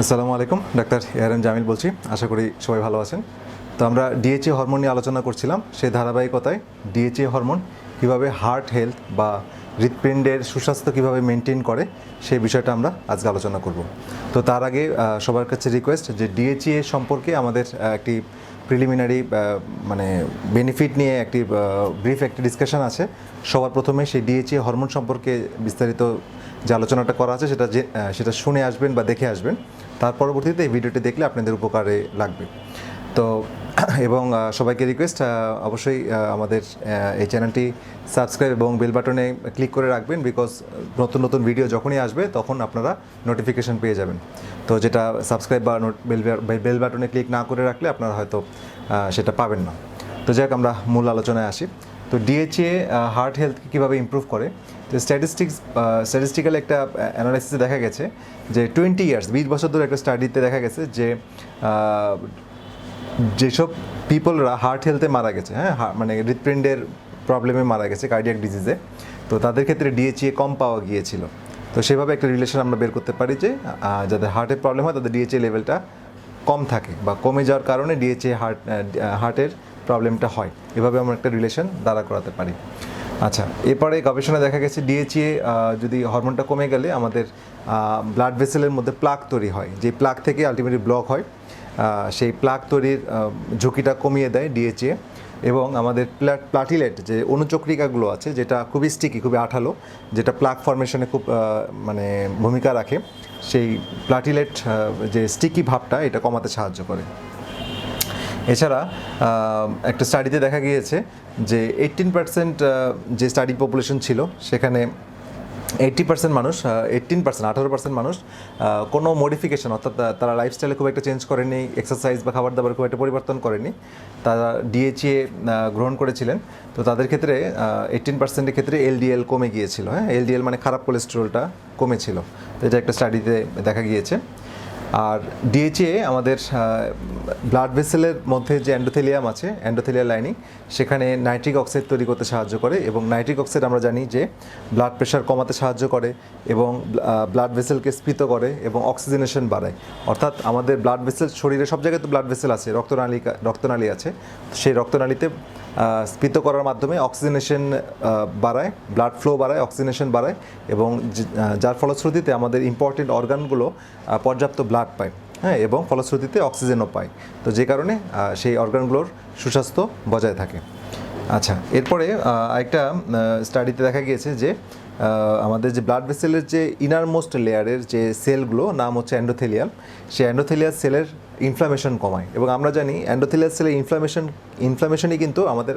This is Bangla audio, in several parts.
আসসালামু আলাইকুম, ডাক্তার এআরএম জামিল বলছি, আশা করি সবাই ভালো আছেন। তো আমরা ডিএচএ হরমোন নিয়ে আলোচনা করছিলাম, সেই ধারাবাহিকতায় ডিএচএ হরমোন কীভাবে হার্ট হেলথ বা হৃৎপিণ্ডের সুস্বাস্থ্য কীভাবে মেনটেন করে, সেই বিষয়টা আমরা আজকে আলোচনা করব। তো তার আগে সবার কাছে রিকোয়েস্ট যে ডিএচএ সম্পর্কে আমাদের একটি প্রিলিমিনারি মানে বেনিফিট নিয়ে একটি ব্রিফ একটি ডিসকাশন আছে। সবার প্রথমে সেই ডিএচএ হরমোন সম্পর্কে বিস্তারিত যে আলোচনাটা করা আছে, সেটা সেটা শুনে আসবেন বা দেখে আসবেন। তার পরবর্তীতে এই ভিডিওটি দেখলে আপনাদের উপকারে লাগবে। তো এবং সবাইকে রিকোয়েস্ট অবশ্যই আমাদের এই চ্যানেলটি সাবস্ক্রাইব এবং বেল বাটনে ক্লিক করে রাখবেন বিকজ নতুন নতুন ভিডিও যখনই আসবে, তখন আপনারা নোটিফিকেশন পেয়ে যাবেন। তো যেটা সাবস্ক্রাইব বা বেল বেল বাটনে ক্লিক না করে রাখলে আপনারা হয়তো সেটা পাবেন না। তো যাক আমরা মূল আলোচনায় আসি। তো ডিএচএ হার্ট হেলথকে কীভাবে ইমপ্রুভ করে? তো স্ট্যাটিস্টিক্স স্ট্যাটিস্টিক্যাল একটা অ্যানালাইসিসে দেখা গেছে যে টোয়েন্টি ইয়ার্স বিশ বছর ধরে একটা স্টাডিতে দেখা গেছে যে যেসব পিপলরা হার্ট হেলথে মারা গেছে হ্যাঁ মানে হৃৎপিণ্ডের প্রবলেমে মারা গেছে কার্ডিয়াক ডিজিজে তো তাদের ক্ষেত্রে ডিএচএ কম পাওয়া গিয়েছিল। তো সেভাবে একটা রিলেশন আমরা বের করতে পারি যে যাদের হার্টের প্রবলেম হয়, তাদের ডিএচএ লেভেলটা কম থাকে বা কমে যাওয়ার কারণে ডিএচএ হার্ট হার্টের প্রবলেমটা হয়। এভাবে আমরা একটা রিলেশন দাঁড়া করাতে পারি। আচ্ছা এরপরে গবেষণায় দেখা গেছে ডিএচএ যদি হরমোনটা কমে গেলে আমাদের ব্লাড ভেসেলের মধ্যে প্লাক তৈরি হয়। যে প্লাক থেকে আলটিমেটলি ব্লক হয় সেই প্লাক তৈরির ঝুঁকিটা কমিয়ে দেয় ডিএচএ এবং আমাদের প্লা- প্লাটিলেট যে অনুচক্রিকাগুলো আছে, যেটা খুবই স্টিকি খুবই আঠালো, যেটা প্লাক ফর্মেশনে খুব মানে ভূমিকা রাখে, সেই প্লাটিলেট যে স্টিকি ভাবটা এটা কমাতে সাহায্য করে। এছাড়া একটা স্টাডিতে দেখা গিয়েছে যে এইটিন পার্সেন্ট যে স্টাডি পপুলেশন ছিল, সেখানে এইট্টি পার্সেন্ট মানুষ এইটিন পার্সেন্ট আঠারো পার্সেন্ট মানুষ কোনো মডিফিকেশন অর্থাৎ তারা লাইফস্টাইলে খুব একটা চেঞ্জ করেনি এক্সারসাইজ বা খাবার দাবার খুব একটা পরিবর্তন করেনি, তারা ডিএচএ গ্রহণ করেছিলেন, তো তাদের ক্ষেত্রে এইটিন পার্সেন্টের ক্ষেত্রে এলডিএল কমে গিয়েছিল হ্যাঁ? এলডিএল মানে খারাপ কোলেস্ট্রলটা কমেছিল, তো এটা একটা স্টাডিতে দেখা গিয়েছে। আর ডিএচএ আমাদের ব্লাড ভেসেলের মধ্যে যে অ্যান্ডোথেলিয়াম আছে অ্যান্ডোথেলিয়া লাইনিং সেখানে নাইট্রিক অক্সাইড তৈরি করতে সাহায্য করে এবং নাইট্রিক অক্সাইড আমরা জানি যে ব্লাড প্রেশার কমাতে সাহায্য করে এবং ব্লাড ভেসেলকে স্ফীত করে এবং অক্সিজেনেশন বাড়ায়। অর্থাৎ আমাদের ব্লাড ভেসেল শরীরে সব জায়গায় তো ব্লাড ভেসেল আছে, রক্তনালী রক্তনালী আছে, সেই রক্তনালীতে স্ফীত করার মাধ্যমে অক্সিজেনেশন বাড়ায় ব্লাড ফ্লো বাড়ায় অক্সিজেনেশন বাড়ায় এবং যার ফলশ্রুতিতে আমাদের ইম্পর্টেন্ট অর্গানগুলো পর্যাপ্ত ব্লাড পায় হ্যাঁ এবং ফলশ্রুতিতে অক্সিজেনও পায়। তো যে কারণে সেই অর্গানগুলোর সুস্বাস্থ্য বজায় থাকে। আচ্ছা এরপরে একটা স্টাডিতে দেখা গিয়েছে যে আমাদের যে ব্লাড ভেসেলের যে ইনারমোস্ট লেয়ারের যে সেলগুলো নাম হচ্ছে অ্যান্ডোথেলিয়াম সেই অ্যান্ডোথেলিয়াস সেলের ইনফ্লামেশন কমায়। এবং আমরা জানি অ্যান্ডোথেলিয়াস সেলের ইনফ্লামেশন ইনফ্লামেশনই কিন্তু আমাদের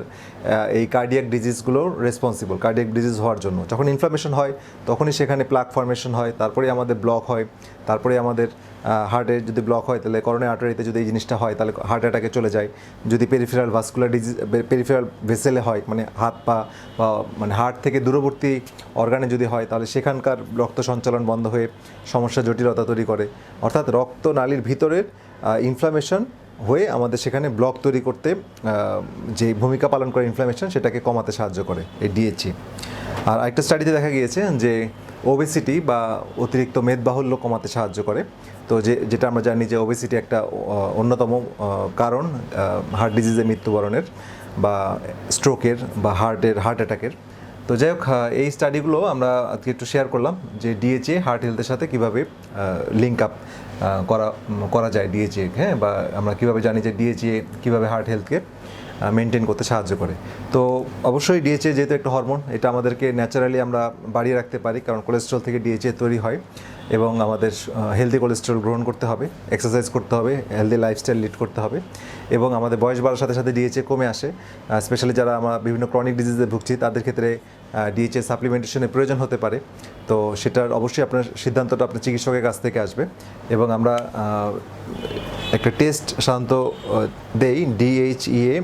এই কার্ডিয়াক ডিজিজগুলোর রেসপন্সিবল কার্ডিয়াক ডিজিজ হওয়ার জন্য। যখন ইনফ্লামেশন হয়, তখনই সেখানে প্লাক ফর্মেশন হয় তারপরে আমাদের ব্লক হয় তারপরে আমাদের হার্টের যদি ব্লক হয়, তাহলে করোনা আর্টারিতে যদি এই জিনিসটা হয়, তাহলে হার্ট অ্যাটাকে চলে যায়। যদি পেরিফেরাল ভাস্কুলার ডিজিজ পেরিফেরাল ভেসেলে হয় মানে হাত পা বা মানে হার্ট থেকে দূরবর্তী অর্গানে যদি হয়, তাহলে সেখানকার রক্ত সঞ্চালন বন্ধ হয়ে সমস্যা জটিলতা তৈরি করে। অর্থাৎ রক্তনালীর ভিতরের ইনফ্লামেশন হয়ে আমাদের সেখানে ব্লক তৈরি করতে যে ভূমিকা পালন করে ইনফ্লামেশন সেটাকে কমাতে সাহায্য করে, এই ডিএচি আর একটা স্টাডিতে দেখা গিয়েছে যে ওবেসিটি বা অতিরিক্ত মেদবাহুল্য কমাতে সাহায্য করে। তো যে, যেটা আমরা জানি যে ওবেসিটি একটা অন্যতম কারণ হার্ট ডিজিজে মৃত্যুবরণের বা স্ট্রোকের বা হার্টের হার্ট অ্যাটাকের তো যাই হোক এই স্টাডিগুলো আমরা আজকে একটু শেয়ার করলাম যে ডিএচএ হার্ট হেলথের সাথে কীভাবে লিঙ্ক আপ করা করা যায় ডিএচএ হ্যাঁ বা আমরা কীভাবে জানি যে ডিএচএ কীভাবে হার্ট হেলথকে মেনটেন করতে সাহায্য করে। তো অবশ্যই ডিএচএ যেহেতু একটা হরমোন এটা আমাদেরকে ন্যাচারালি আমরা বাড়িয়ে রাখতে পারি, কারণ কোলেস্ট্রল থেকে ডিএচএ তৈরি হয়। এবং আমাদের হেলদি কোলেস্ট্রল গ্রহণ করতে হবে এক্সারসাইজ করতে হবে হেলদি লাইফস্টাইল লিড করতে হবে এবং আমাদের বয়স বাড়ার সাথে সাথে ডিএচএ কমে আসে স্পেশালি যারা আমরা বিভিন্ন ক্রনিক ডিজিজে ভুগছি, তাদের ক্ষেত্রে ডিএচএ সাপ্লিমেন্টেশনের প্রয়োজন হতে পারে। তো সেটার অবশ্যই আপনার সিদ্ধান্তটা আপনার চিকিৎসকের কাছ থেকে আসবে এবং আমরা একটা টেস্ট সাধারণত দেই ডিএইচইএ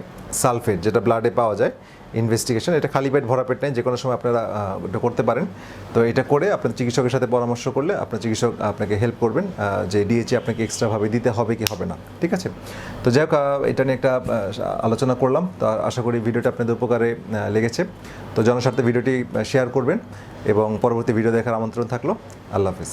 সালফেট যেটা ব্লাডে পাওয়া যায়। ইনভেস্টিগেশন এটা খালি পেট ভরা পেট নেই যে কোনো সময় আপনারা এটা করতে পারেন। তো এটা করে আপনার চিকিৎসকের সাথে পরামর্শ করলে আপনার চিকিৎসক আপনাকে হেল্প করবেন যে ডিএচএ আপনাকে এক্সট্রাভাবে দিতে হবে কি হবে না, ঠিক আছে? তো যাই হোক এটা নিয়ে একটা আলোচনা করলাম। তো আশা করি ভিডিওটা আপনাদের উপকারে লেগেছে। তো জনস্বার্থে ভিডিওটি শেয়ার করবেন এবং পরবর্তী ভিডিও দেখার আমন্ত্রণ থাকল। আল্লাহ হাফিজ।